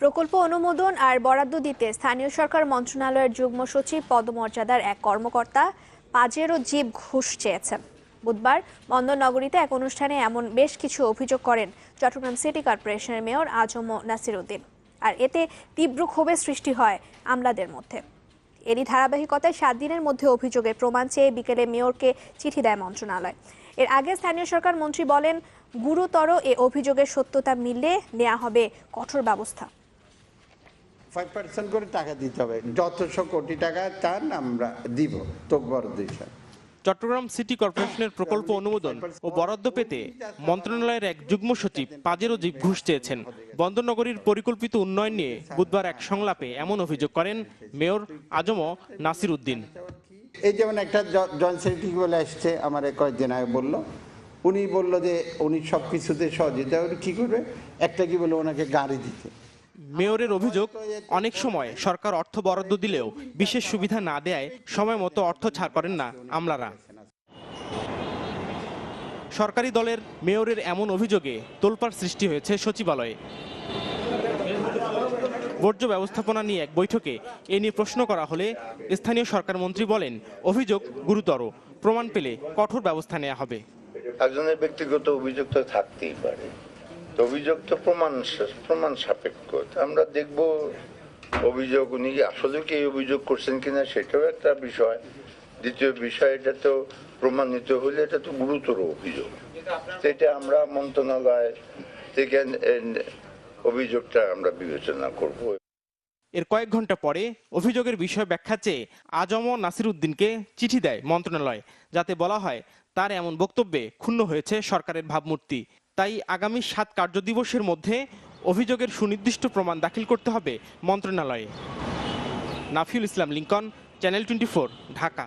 প্রকল্প অনুমোদন আর বরাদ্দ দিতে স্থানীয় সরকার মন্ত্রণালয়ের যুগ্ম সচিব, পদমর্যাদার এক কর্মকর্তা পাজেরও জীব ঘুষ চেয়েছেন। বুধবার বন্দরনগরীতে এক অনুষ্ঠানে এমন বেশ কিছু অভিযোগ করেন চট্টগ্রাম সিটি কর্পোরেশনের মেয়র আজম নাসির উদ্দিন আর এতে তীব্র ক্ষোভের সৃষ্টি হয় আমলাদের মধ্যে। এরই ধারাবাহিকতায় সাত দিনের মধ্যে অভিযোগের প্রমাণ চেয়ে বিকেলে মেয়রকে চিঠি দেয় মন্ত্রণালয়। এর আগে স্থানীয় সরকার মন্ত্রী বলেন, গুরুতর এ অভিযোগের সত্যতা মিললে নেওয়া হবে কঠোর ব্যবস্থা। ফাইভ পার্সেন্ট করে টাকা দিতে হবে। যতশো কোটি টাকা চান আমরা দিব তো বরাদ্দ চট্টগ্রাম সিটি কর্পোরেশনের প্রকল্প অনুমোদন ও বরাদ্দ পেতে মন্ত্রণালয়ের এক যুগ্ম সচিব পাজেরও জীব ঘুষ চেয়েছেন। বন্দরনগরীর পরিকল্পিত উন্নয়ন নিয়ে বুধবার এক সংলাপে এমন অভিযোগ করেন মেয়র আজম নাসির উদ্দিন। এই যেমন একটা জয়েন্ট সেক্রেটারি বলে আসছে আমার কয়েকদিন আগে বলল। উনি বলল যে উনি সব কিছুতে সহযোগিতা উনি কী করবে? একটা কি বলল ওনাকে গাড়ি দিতে। মেয়রের অভিযোগ, অনেক সময় সরকার অর্থ বরাদ্দ দিলেও বিশেষ সুবিধা না দেয়, সময় মতো অর্থ ছাড় করেন না আমলারা। সরকারি দলের মেয়রের এমন অভিযোগে তোলপাড় সৃষ্টি হয়েছে সচিবালয়ে। বর্জ্য ব্যবস্থাপনা নিয়ে এক বৈঠকে এ নিয়ে প্রশ্ন করা হলে স্থানীয় সরকার মন্ত্রী বলেন, অভিযোগ গুরুতর, প্রমাণ পেলে কঠোর ব্যবস্থা নেওয়া হবে। একজনের ব্যক্তিগত অভিযোগ তো থাকতেই পারে। অভিযোগ তো প্রমাণ প্রমাণ সাপেক্ষ। আমরা দেখব অভিযোগ উনি আসলে কি অভিযোগ করছেন কিনা সেটাও একটা বিষয়। দ্বিতীয় বিষয়, এটা তো প্রমাণিত হলে এটা তো গুরুতর অভিযোগ। এটা আমরা মন্ত্রণালয় থেকে অভিযোগটা আমরা বিবেচনা করব। এর কয়েক ঘণ্টা পরে অভিযোগের বিষয় ব্যাখ্যা চেয়ে আজম নাসির উদ্দিনকে চিঠি দেয় মন্ত্রণালয়, যাতে বলা হয় তার এমন বক্তব্যে ক্ষুণ্ণ হয়েছে সরকারের ভাবমূর্তি। তাই আগামী সাত কার্যদিবসের মধ্যে অভিযোগের সুনির্দিষ্ট প্রমাণ দাখিল করতে হবে মন্ত্রণালয়ে। Nafiul Islam Lincoln, channel twenty Dhaka.